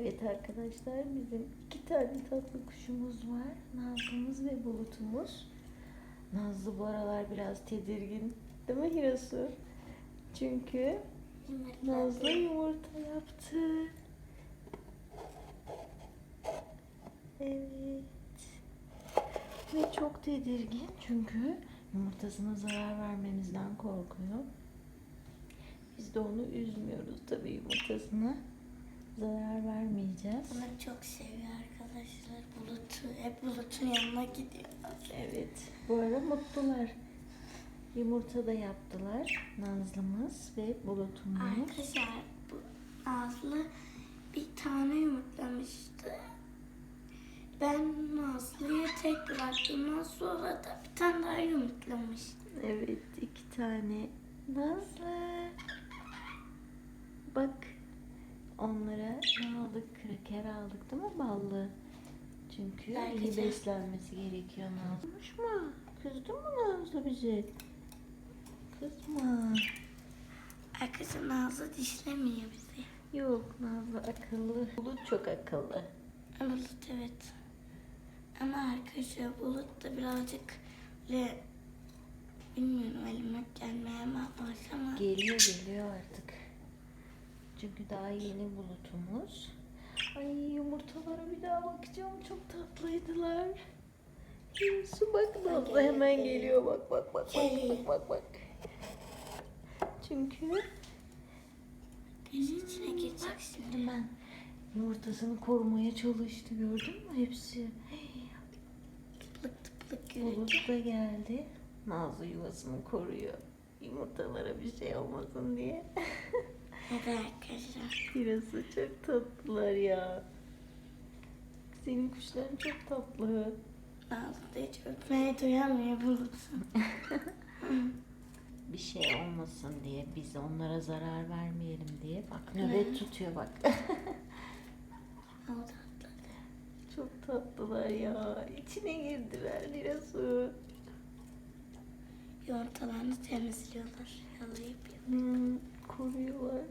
Evet arkadaşlar bizim iki tane tatlı kuşumuz var. Nazlımız ve Bulutumuz. Nazlı bu aralar biraz tedirgin. Değil mi Hirasu? Çünkü Nazlı yumurta yaptı. Evet. Ve çok tedirgin çünkü yumurtasına zarar vermemizden korkuyor. Biz de onu üzmüyoruz tabii yumurtasına. Zarar vermeyeceğiz. Bunu çok seviyor arkadaşlar. Bulut'u hep Bulut'un yanına gidiyor. Evet. Bu ara mutlular. Yumurta da yaptılar. Nazlımız ve Bulutumuz. Arkadaşlar bu Nazlı bir tane yumurtlamıştı. Ben Nazlı'yı tek bıraktığımdan sonra da bir tane daha yumurtlamış. Evet. iki tane. Nazlı. Bak. Onlara ne aldık? Kraker aldık değil mi ballı? Çünkü iyi Herkese. beslenmesi gerekiyor Nazlı. mu? Kızdın mı Nazlı bize? Kızma. Arkadaşlar Nazlı dişlemiyor bizi. Yok Nazlı akıllı. Bulut çok akıllı. Bulut evet. Ama arkadaşlar Bulut da birazcık böyle bilmiyorum elime gelmeye mi başlama. Geliyor geliyor artık. Çünkü daha yeni bulutumuz. Ay yumurtalara bir daha bakacağım. Çok tatlıydılar. Su bak Nazlı hemen geliyor. Bak bak bak bak bak bak bak. Çünkü Göz içine girecek şimdi. hemen yumurtasını korumaya çalıştı. Gördün mü hepsi? Tıplık tıplık. Bulut da geldi. Nazlı yuvasını koruyor. Yumurtalara bir şey olmasın diye. Hadi arkadaşlar. Birası çok tatlılar ya. Senin kuşların çok tatlı. Nazlı da hiç öpmeye doyamıyor Bulut'un. Bir şey olmasın diye biz onlara zarar vermeyelim diye. Bak Evet. nöbet tutuyor bak. Çok tatlılar ya. İçine girdiler Lirasu. Yumurtalarını temizliyorlar. Yalayıp yalayıp. Hmm, koruyorlar.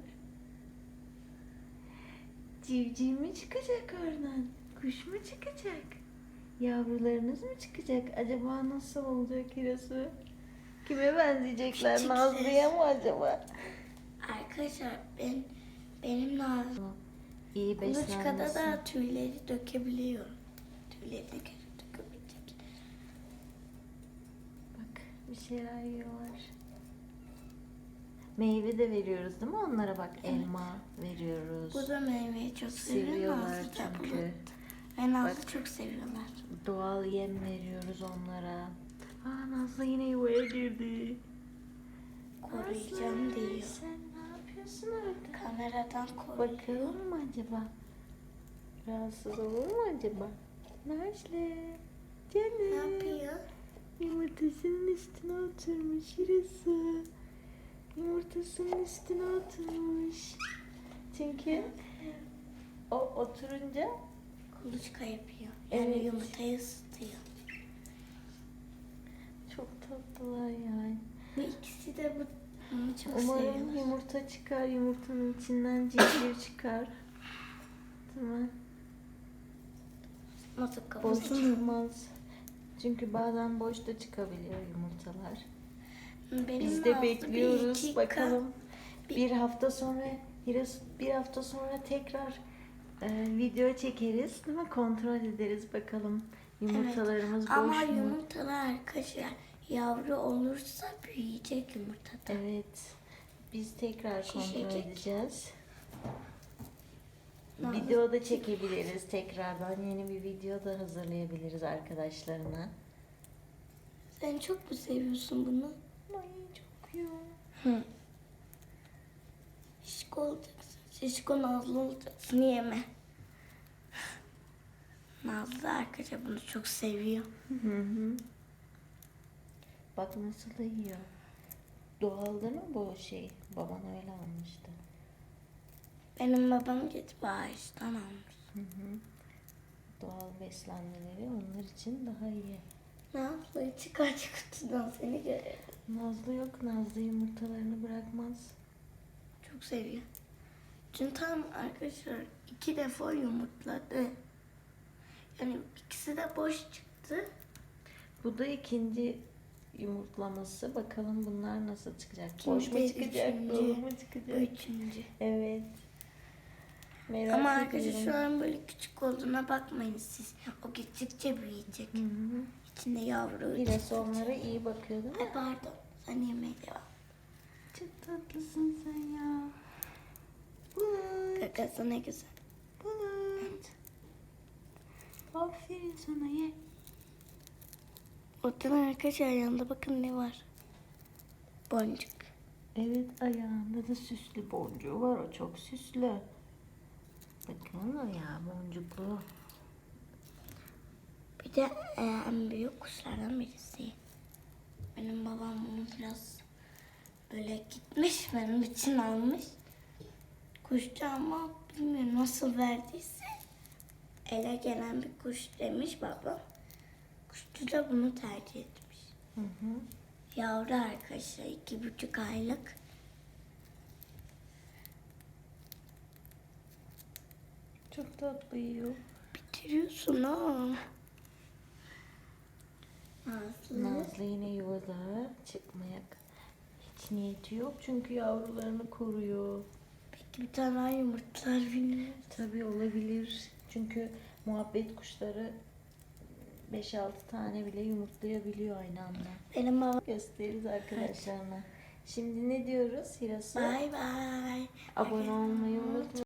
Civciv mi çıkacak oradan? Kuş mu çıkacak? Yavrularınız mı çıkacak? Acaba nasıl olacak Hirasu? Kime benzeyecekler? Nazlı'ya mı acaba? Arkadaşlar ben benim Nazlı İyi kuluçkada beslenmesi. da tüyleri dökebiliyor. Tüyleri döke- dökebilecek. Bak bir şeyler yiyorlar. Meyve de veriyoruz değil mi onlara bak elma veriyoruz. Bu da meyveyi çok seviyor. Seviyorlar Nazlı çünkü. Ve Nazlı Bak. çok seviyorlar. Doğal yem veriyoruz onlara. Aa Nazlı yine yuvaya girdi. Koruyacağım Nazlı, diyor. Sen ne yapıyorsun orada? Kameradan koruyor. Bakalım mı acaba? Rahatsız olur mu acaba? Nazlı. Canım. Ne yapıyor? Yumurtasının üstüne oturmuş Hirası. Yumurtasının üstüne oturmuş. Çünkü o oturunca Kuluçka yapıyor. Yani Evet. yumurtayı ısıtıyor. çok tatlılar yani. Bu ikisi de bu çok Umarım seviyorlar. yumurta çıkar, yumurtanın içinden civciv çıkar. Tamam. Nasıl Boş kafasını? Çünkü bazen boş da çıkabiliyor yumurtalar. Benim Biz de bir bekliyoruz iki bakalım. bir- Bir hafta sonra Hiras bir hafta sonra tekrar e, video çekeriz değil mi? Kontrol ederiz bakalım yumurtalarımız boş Ama mu? yumurtalar arkadaşlar yavru olursa büyüyecek yumurtada. Evet. Biz tekrar kontrol Şişecek. edeceğiz. Video da çekebiliriz tekrardan. Yeni bir video da hazırlayabiliriz arkadaşlarına. Sen çok mu seviyorsun bunu? Ay çok ya. Hı. Şişko olacaksın. Şişko Nazlı olacaksın yeme. Nazlı arkadaşlar bunu çok seviyor. Hı hı. Bak nasıl da yiyor. Doğal değil mi bu şey? Baban öyle almıştı. Benim babam gidip ağaçtan almış. Hı hı. Doğal beslenmeleri onlar için daha iyi. Nazlı çıkar kutudan seni görelim. Nazlı yok. Nazlı yumurtalarını bırakmaz. Çok seviyor. Çünkü tam arkadaşlar iki defa yumurtladı. Yani ikisi de boş çıktı. Bu da ikinci yumurtlaması. Bakalım bunlar nasıl çıkacak? Boş mu İkinci, çıkacak? üçüncü. Dolu mu Bu çıkacak? üçüncü. Evet. Merak Ama arkadaşlar şu an böyle küçük olduğuna bakmayın siz. O gittikçe büyüyecek. Hı hı. İçinde yavru. Hilesi onlara iyi bakıyor değil mi? Ay pardon. Sen yemeğe devam. Çok tatlısın sen ya. Bulut. Kakası ne güzel. Bulut. Aferin sana ye. Oturun arkadaşlar yanında bakın ne var. Boncuk. Evet ayağında da süslü boncuğu var. O çok süslü. Bakın ayağı boncuklu. Bir de e, en büyük kuşlardan birisi. Benim babam bunu biraz böyle gitmiş benim için almış. Kuşçu ama bilmiyorum nasıl verdiyse ele gelen bir kuş demiş babam. Kuşçu da bunu tercih etmiş. Hı hı. Yavru arkadaşlar iki buçuk aylık. Çok tatlı yiyor. Bitiriyorsun ha. Nazlı. Nazlı yine yuvada çıkmaya hiç niyeti yok çünkü yavrularını koruyor. Peki bir tane daha yumurtlar bilmiyorum. Tabii olabilir. Çünkü muhabbet kuşları 5-6 tane bile yumurtlayabiliyor aynı anda. Benim babam. Gösteririz arkadaşlarına. Şimdi ne diyoruz Hirasu? Bay bay. Abone olmayı unutmayın.